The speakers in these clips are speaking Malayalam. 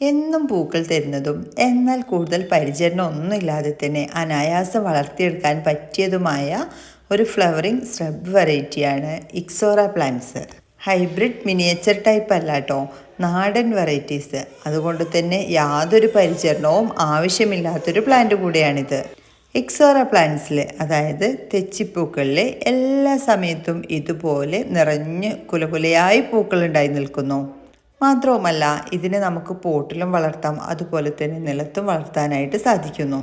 എന്നും പൂക്കൾ തരുന്നതും എന്നാൽ കൂടുതൽ പരിചരണം ഒന്നുമില്ലാതെ തന്നെ അനായാസം വളർത്തിയെടുക്കാൻ പറ്റിയതുമായ ഒരു ഫ്ലവറിംഗ് സ്രബ് വെറൈറ്റിയാണ് ixora plants. Hybrid miniature type അല്ല കേട്ടോ നാടൻ വെറൈറ്റീസ്. അതുകൊണ്ട് തന്നെ യാതൊരു പരിചരണവും ആവശ്യമില്ലാത്തൊരു പ്ലാന്റ് കൂടിയാണിത്. എക്സോറ പ്ലാന്റ്സിൽ അതായത് തെച്ചിപ്പൂക്കളിൽ എല്ലാ സമയത്തും ഇതുപോലെ നിറഞ്ഞ് കുലകുലയായി പൂക്കൾ ഉണ്ടായി നിൽക്കുന്നു. മാത്രവുമല്ല ഇതിനെ നമുക്ക് പോട്ടിലും വളർത്താം അതുപോലെ തന്നെ നിലത്തും വളർത്താനായിട്ട് സാധിക്കുന്നു.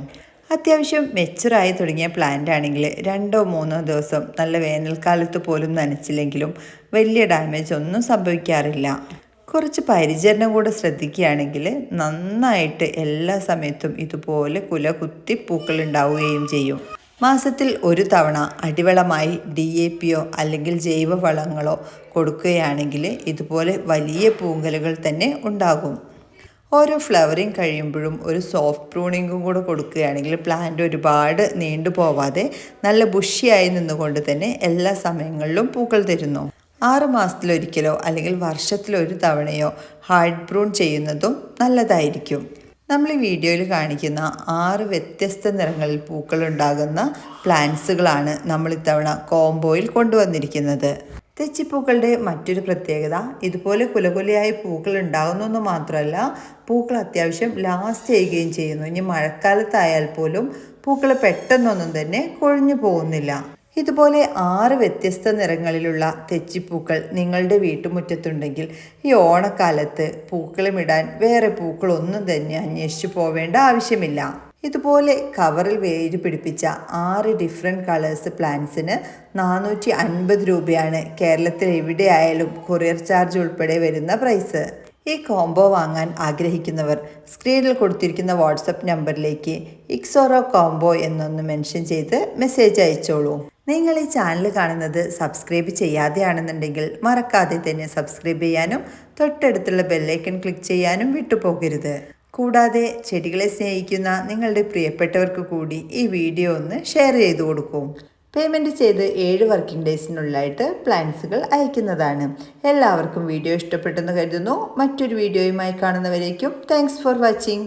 അത്യാവശ്യം മെച്ചറായി തുടങ്ങിയ പ്ലാന്റ് ആണെങ്കിൽ രണ്ടോ മൂന്നോ ദിവസം നല്ല വേനൽക്കാലത്ത് പോലും നനച്ചില്ലെങ്കിലും വലിയ ഡാമേജ് ഒന്നും സംഭവിക്കാറില്ല. കുറച്ച് പരിചരണം കൂടെ ശ്രദ്ധിക്കുകയാണെങ്കിൽ നന്നായിട്ട് എല്ലാ സമയത്തും ഇതുപോലെ കുല കുത്തി പൂക്കൾ ഉണ്ടാവുകയും ചെയ്യും. മാസത്തിൽ ഒരു തവണ അടിവളമായി ഡി എ പിയോ അല്ലെങ്കിൽ ജൈവവളങ്ങളോ കൊടുക്കുകയാണെങ്കിൽ ഇതുപോലെ വലിയ പൂങ്കലുകൾ തന്നെ ഉണ്ടാകും. ഓരോ ഫ്ലവറിങ് കഴിയുമ്പോഴും ഒരു സോഫ്റ്റ് പ്രൂണിങ്ങും കൂടെ കൊടുക്കുകയാണെങ്കിൽ പ്ലാന്റ് ഒരുപാട് നീണ്ടു പോവാതെ നല്ല ബുഷിയായി നിന്നുകൊണ്ട് തന്നെ എല്ലാ സമയങ്ങളിലും പൂക്കൾ തരുന്നു. ആറ് മാസത്തിലൊരിക്കലോ അല്ലെങ്കിൽ വർഷത്തിലൊരു തവണയോ ഹാർഡ് പ്രൂൺ ചെയ്യുന്നതും നല്ലതായിരിക്കും. നമ്മൾ ഈ വീഡിയോയിൽ കാണിക്കുന്ന ആറ് വ്യത്യസ്ത നിറങ്ങളിൽ പൂക്കൾ ഉണ്ടാകുന്ന പ്ലാന്റ്സുകളാണ് നമ്മൾ ഇത്തവണ കോംബോയിൽ കൊണ്ടുവന്നിരിക്കുന്നത്. തെച്ചിപ്പൂക്കളുടെ മറ്റൊരു പ്രത്യേകത ഇതുപോലെ കുലകുലയായി പൂക്കൾ ഉണ്ടാകുന്നു മാത്രമല്ല പൂക്കൾ അത്യാവശ്യം ലാസ്റ്റ് ചെയ്യുകയും ചെയ്യുന്നു. ഇനി മഴക്കാലത്തായാൽ പോലും പൂക്കൾ പെട്ടെന്നൊന്നും തന്നെ കൊഴിഞ്ഞു പോകുന്നില്ല. ഇതുപോലെ ആറ് വ്യത്യസ്ത നിറങ്ങളിലുള്ള തെച്ചിപ്പൂക്കൾ നിങ്ങളുടെ വീട്ടുമുറ്റത്തുണ്ടെങ്കിൽ ഈ ഓണക്കാലത്ത് പൂക്കളമിടാൻ വേറെ പൂക്കളൊന്നും തന്നെ അന്വേഷിച്ചു പോവേണ്ട ആവശ്യമില്ല. ഇതുപോലെ കവറിൽ വേര് പിടിപ്പിച്ച ആറ് ഡിഫറെന്റ് കളേഴ്സ് പ്ലാന്റ്സിന് നാനൂറ്റി അൻപത് രൂപയാണ് കേരളത്തിൽ എവിടെയായാലും കൊറിയർ ചാർജ് ഉൾപ്പെടെ വരുന്ന പ്രൈസ് ഈ കോംബോ വാങ്ങാൻ ആഗ്രഹിക്കുന്നവർ സ്ക്രീനിൽ കൊടുത്തിരിക്കുന്ന വാട്സപ്പ് നമ്പറിലേക്ക് ഇക്സോറോ കോംബോ എന്നൊന്ന് മെൻഷൻ ചെയ്ത് മെസ്സേജ് അയച്ചോളൂ. നിങ്ങൾ ഈ ചാനൽ കാണുന്നത് സബ്സ്ക്രൈബ് ചെയ്യാതെയാണെന്നുണ്ടെങ്കിൽ മറക്കാതെ തന്നെ സബ്സ്ക്രൈബ് ചെയ്യാനും തൊട്ടടുത്തുള്ള ബെല്ലൈക്കൺ ക്ലിക്ക് ചെയ്യാനും വിട്ടുപോകരുത്. കൂടാതെ ചെടികളെ സ്നേഹിക്കുന്ന നിങ്ങളുടെ പ്രിയപ്പെട്ടവർക്ക് കൂടി ഈ വീഡിയോ ഒന്ന് ഷെയർ ചെയ്തു കൊടുക്കും. പേയ്മെന്റ് ചെയ്ത് ഏഴ് വർക്കിംഗ് ഡേയ്സിനുള്ളിലായിട്ട് പ്ലാൻസുകൾ അയക്കുന്നതാണ്. എല്ലാവർക്കും വീഡിയോ ഇഷ്ടപ്പെട്ടെന്ന് കരുതുന്നു. മറ്റൊരു വീഡിയോയുമായി കാണുന്നവരേക്കും താങ്ക്സ് ഫോർ വാച്ചിങ്